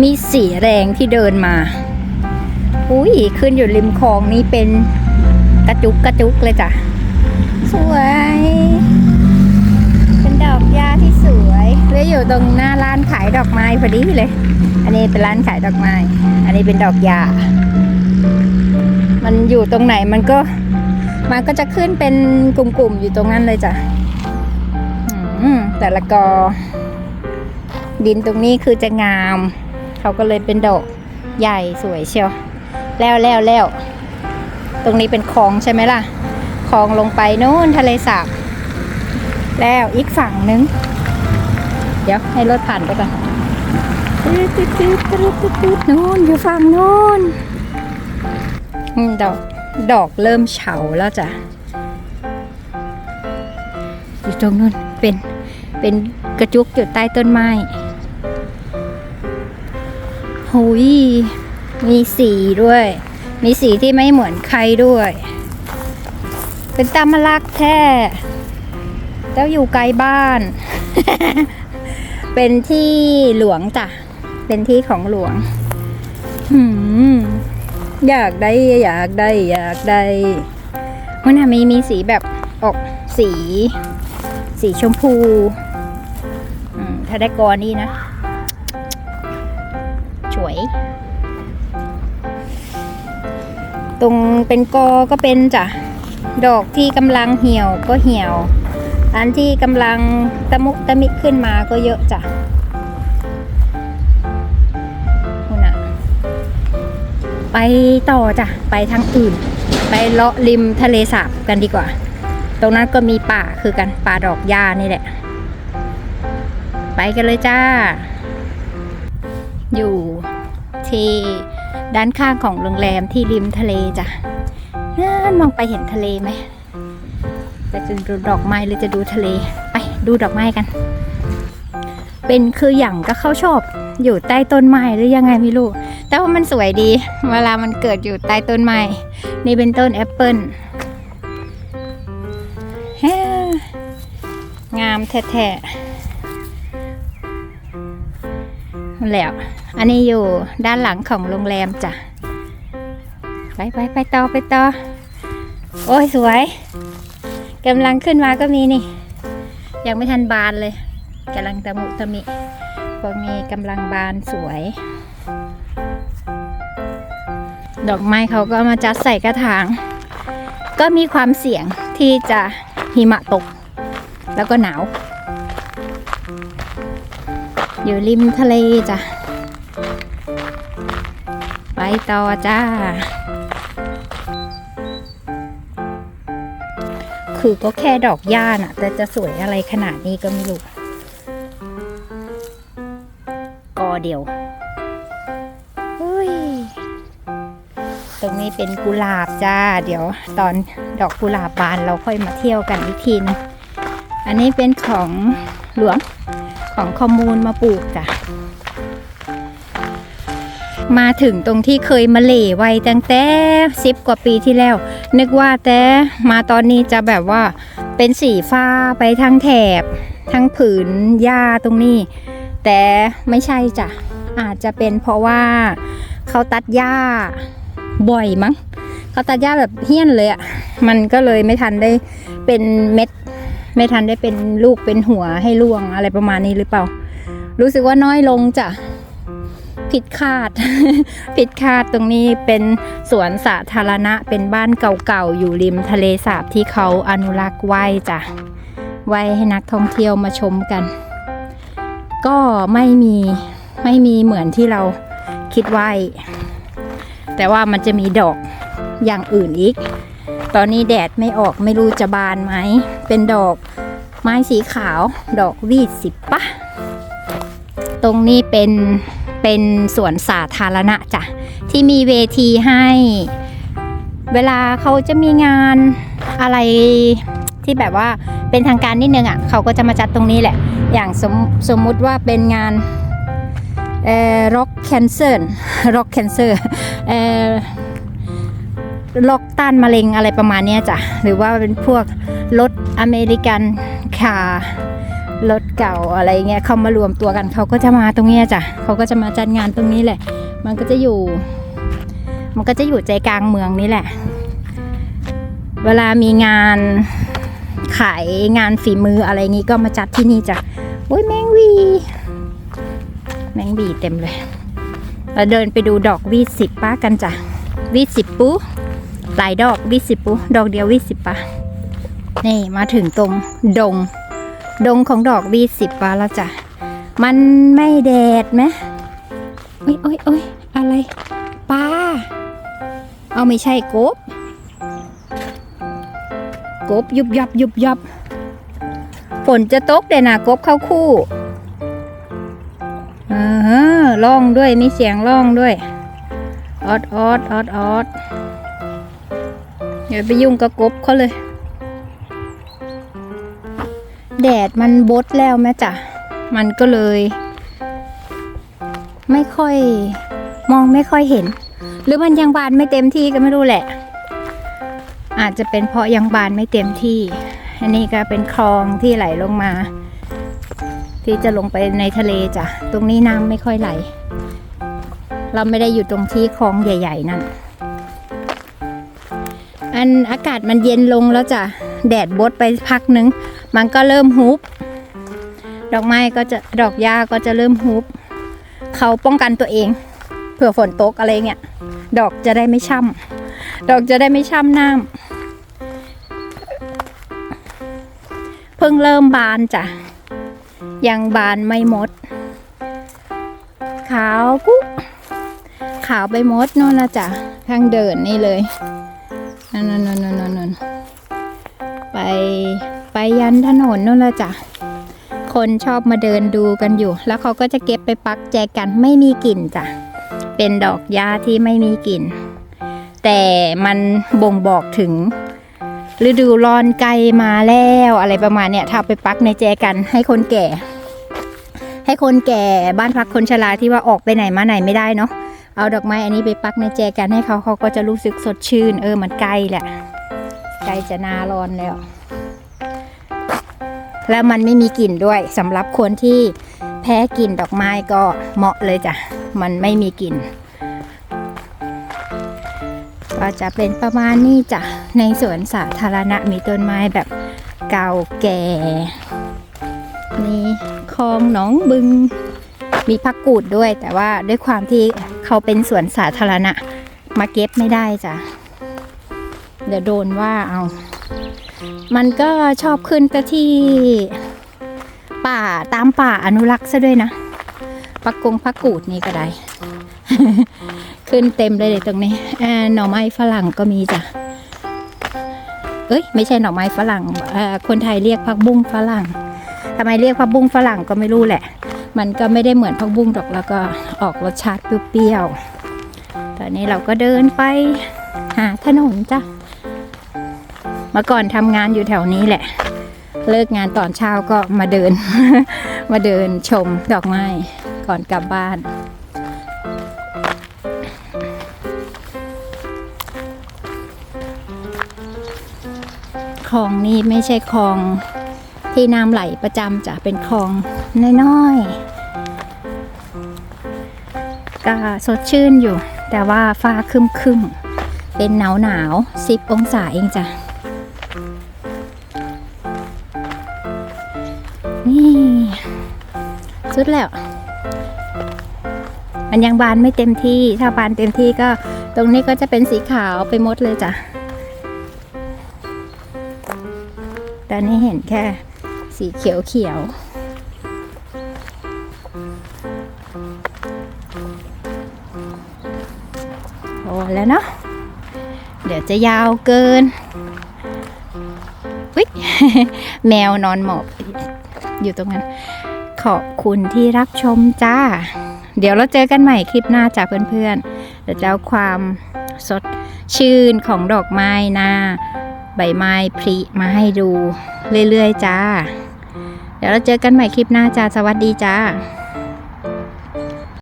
มีสีแรงที่เดินมา อุ้ยขึ้นอยู่ริมคลองนี่เป็นกระจุกกระจุกเลยจ้ะ สวย เป็นดอกหญ้าที่สวยแล้วอยู่ตรงหน้าร้านขายดอกไม้พอดีเลย อันนี้เป็นร้านขายดอกไม้ อันนี้เป็นดอกหญ้า มันอยู่ตรงไหนมันก็ มันก็จะขึ้นเป็นกลุ่มๆอยู่ตรงนั้นเลยจ้ะแต่ละกอ ดินตรงนี้คือจะงาม เขาก็เลยเป็นดอกใหญ่สวยเชียว แล้วแล้วแล้วตรงนี้เป็นคลองใช่ไหมล่ะคลองลงไปนู้นทะเลสาบ แล้วอีกฝั่งนึง เดี๋ยวให้รถผ่านไปก่อนตืดตืดตืดตืดตืดนู้นอยู่ฝั่งนู้นดอกดอกเริ่มเฉาแล้วจ้ะอยู่ตรงนู้นเป็นเป็นกระจุกอยู่ใต้ต้นไม้ หุยมีสีด้วย มีสีที่ไม่เหมือนใครด้วย เป็นตามลักแท้เจ้าอยู่ไกลบ้าน เป็นที่หลวงจ้ะ เป็นที่ของหลวงหือยากได้อยากได้อยากได้มันน่ะมีมีสีแบบออกสี สีชมพูถ้าได้กอนี่นะ ตรงเป็นกอก็เป็นจ้ะ ดอกที่กำลังเหี่ยวก็เหี่ยว อันที่กำลังตะมุตะมิขึ้นมาก็เยอะจ้ะคุณอะไปต่อจ้ะ ไปทางอื่น ไปเลาะริมทะเลสาบกันดีกว่า ตรงนั้นก็มีป่าคือกันป่าดอกหญ้านี่แหละ ไปกันเลยจ้า อยู่ที่ ด้านข้างของโรงแรมที่ริมทะเลจ้ะนั่นมองไปเห็นทะเลไหมจะดูดอกไม้หรือจะดูทะเล ไปดูดอกไม้กัน เป็นคืออย่างก็เข้าชอบ อยู่ใต้ต้นไม้หรือยังไงไม่รู้ แต่ว่ามันสวยดี เวลามันเกิดอยู่ใต้ต้นไม้ นี่เป็นต้นแอปเปิลงามแท้ๆ แล้ว อันนี้อยู่ด้านหลังของโรงแรมจ้ะ ไปไปไปต่อไปต่อ โอ้ยสวยกำลังขึ้นมาก็มีนี่ ยังไม่ทันบานเลยกำลังตะมุตะมิก็มีกำลังบานสวย ดอกไม้เขาก็มาจัดใส่กระถาง ก็มีความเสี่ยงที่จะหิมะตก แล้วก็หนาว อยู่ริมทะเลจ้ะ ไปต่อจ้า คือก็แค่ดอกหญ้าน่ะ แต่จะสวยอะไรขนาดนี้ก็ไม่รู้กอเดียวเฮ้ยตรงนี้เป็นกุหลาบจ้า เดี๋ยวตอนดอกกุหลาบบานเราค่อยมาเที่ยวกันอีกทีนอันนี้เป็นของหลวง ของคอมมูนมาปลูกจ้ะ มาถึงตรงที่เคยมาเหล่ไว้ตั้งแต่สิบกว่าปีที่แล้ว นึกว่าแต่มาตอนนี้จะแบบว่าเป็นสีฟ้าไปทั้งแถบ ทั้งผืนหญ้าตรงนี้ แต่ไม่ใช่จ้ะ อาจจะเป็นเพราะว่าเขาตัดหญ้าบ่อยมั้งเขาตัดหญ้าแบบเฮี้ยนเลยอะ่ะ มันก็เลยไม่ทันได้เป็นเม็ด ไม่ทันได้เป็นลูกเป็นหัวให้ร่วงอะไรประมาณนี้หรือเปล่า รู้สึกว่าน้อยลงจ้ะผิดคาด ผิดคาดตรงนี้เป็นสวนสาธารณะเป็นบ้านเก่าๆ อยู่ริมทะเลสาบที่เขาอนุรักษ์ไว้จ้ะ ไว้ให้นักท่องเที่ยวมาชมกัน ก็ไม่มีไม่มีเหมือนที่เราคิดไว้ แต่ว่ามันจะมีดอกอย่างอื่นอีก ตอนนี้แดดไม่ออกไม่รู้จะบานไหม เป็นดอกไม้สีขาวดอกวีดสิบปะตรงนี้เป็นเป็นสวนสาธารณะจ้ะที่มีเวทีให้ เวลาเขาจะมีงานอะไรที่แบบว่าเป็นทางการนิดนึงอะเขาก็จะมาจัดตรงนี้แหละ อย่างสมสมมุติว่าเป็นงานเอ่อ rock cancer rock cancer เอ่อ ล็อกต้านมะเร็งอะไรประมาณนี้จ้ะหรือว่าเป็นพวกรถอเมริกันคารถเก่าอะไรเงี้ยเขามารวมตัวกันเขาก็จะมาตรงนี้จ้ะเขาก็จะมาจัดงานตรงนี้แหละ มันก็จะอยู่ มันก็จะอยู่ใจกลางเมืองนี่แหละ เวลามีงานขายงานฝีมืออะไรงี้ก็มาจัดที่นี่จ้ะโอ้ยแมงวี แมงวีเต็มเลยเราเดินไปดูดอกวีดสิบป้ากันจ้ะวีดสิบปู หลายดอกวีดสิบปูดอกเดียววีดสิบป้านี่มาถึงตรงดง ดงของดอกวีสิบป้าแล้วจ้ะมันไม่แดดไหมโอ้ยโอ้ยโอ้ยอะไรปลาเอาไม่ใช่กบกบยุบยับยุบยับฝนจะตกเดยวนะกบเข้าคู่อ่าฮะร้องด้วยมีเสียงร้องด้วยออดออดออดออด อย่าไปยุ่งกับกบเขาเลย แดดมันบดแล้วแม่จ้ะ มันก็เลย ไม่ค่อยมองไม่ค่อยเห็น หรือมันยังบานไม่เต็มที่ก็ไม่รู้แหละ อาจจะเป็นเพราะยังบานไม่เต็มที่ อันนี้ก็เป็นคลองที่ไหลลงมา ที่จะลงไปในทะเลจ้ะ ตรงนี้น้ำไม่ค่อยไหล เราไม่ได้อยู่ตรงที่คลองใหญ่ ๆ นั่น อันอากาศมันเย็นลงแล้วจ้ะแดดบดไปพักนึง มันก็เริ่มฮุบดอกไม้ก็จะดอกหญ้าก็จะเริ่มฮุบเขาป้องกันตัวเอง เผื่อฝนตกอะไรเงี้ยดอกจะได้ไม่ช่ำดอกจะได้ไม่ช่ำน้ำเพิ่งเริ่มบานจ้ะยังบานไม่หมด ขาวกุ๊ขาวไปหมดนู่นละจ้ะทางเดินนี่เลย นั่นนนนนนไปไปยันถนนนู่นละจ้ะ คนชอบมาเดินดูกันอยู่ แล้วเขาก็จะเก็บไปปักแจกันไม่มีกลิ่นจ้ะ เป็นดอกหญ้าที่ไม่มีกลิ่น แต่มันบ่งบอกถึงฤดูร้อนใกลมาแล้วอะไรประมาณเนี้ยถ้าเอาไปปักในแจกันให้คนแก่ ให้คนแก่บ้านพักคนชราที่ว่าออกไปไหนมาไหนไม่ได้เนาะ เอาดอกไม้อันนี้ไปปักในแจกันให้เขาเขาก็จะรู้สึกสดชื่น เออมันใกล้แหละใกล้จะนาร้อนแล้ว แล้วมันไม่มีกลิ่นด้วยสำหรับคนที่แพ้กลิ่นดอกไม้ก็เหมาะเลยจ้ะมันไม่มีกลิ่นก็จะเป็นประมาณนี้จ้ะในสวนสาธารณะมีต้นไม้แบบเก่าแก่มีคลองหนองบึงมีพักกูดด้วย แต่ว่าด้วยความที่ เขาเป็นสวนสาธารณะ มาเก็บไม่ได้จ้ะ เดี๋ยวโดนว่าเอา มันก็ชอบขึ้นไปที่ป่าตามป่าอนุรักษ์ซะด้วยนะพักกงพักกูดนี่ก็ได้ ขึ้นเต็มเลยเลยตรงนี้หน่อไม้ฝรั่งก็มีจ้ะ เอ้ยไม่ใช่หน่อไม้ฝรั่งคนไทยเรียกผักบุ้งฝรั่งทำไมเรียกผักบุ้งฝรั่งก็ไม่รู้แหละ มันก็ไม่ได้เหมือนผักบุ้งดอกแล้วก็ออกรสชาติเปรี้ยวๆตอนนี้เราก็เดินไปหาถนนจ้ะเมื่อก่อนทำงานอยู่แถวนี้แหละ เลิกงานตอนเช้าก็มาเดิน มาเดินชมดอกไม้ก่อนกลับบ้านคลองนี้ไม่ใช่คลองที่น้ำไหลประจำจะเป็นคลองน้อยๆ ก็สดชื่นอยู่ แต่ว่าฟ้าครึมเป็นหนาวหนาวสิบองศาเองจ้ะ นี่สุดแล้ว มันยังบานไม่เต็มที่ ถ้าบานเต็มที่ก็ตรงนี้ก็จะเป็นสีขาวไปหมดเลยจ้ะ แต่นี่เห็นแค่สีเขียวเขียว แล้วเนาะเดี๋ยวจะยาวเกินวิแมวนอนหมอบอยู่ตรงนั้น ขอบคุณที่รับชมจ้า เดี๋ยวเราเจอกันใหม่คลิปหน้าจ้าเพื่อนๆเดี๋ยวจะเอาความสดชื่นของดอกไม้หน้าใบไม้พริมาให้ดูเรื่อยๆจ้า เดี๋ยวเราเจอกันใหม่คลิปหน้าจ้า สวัสดีจ้า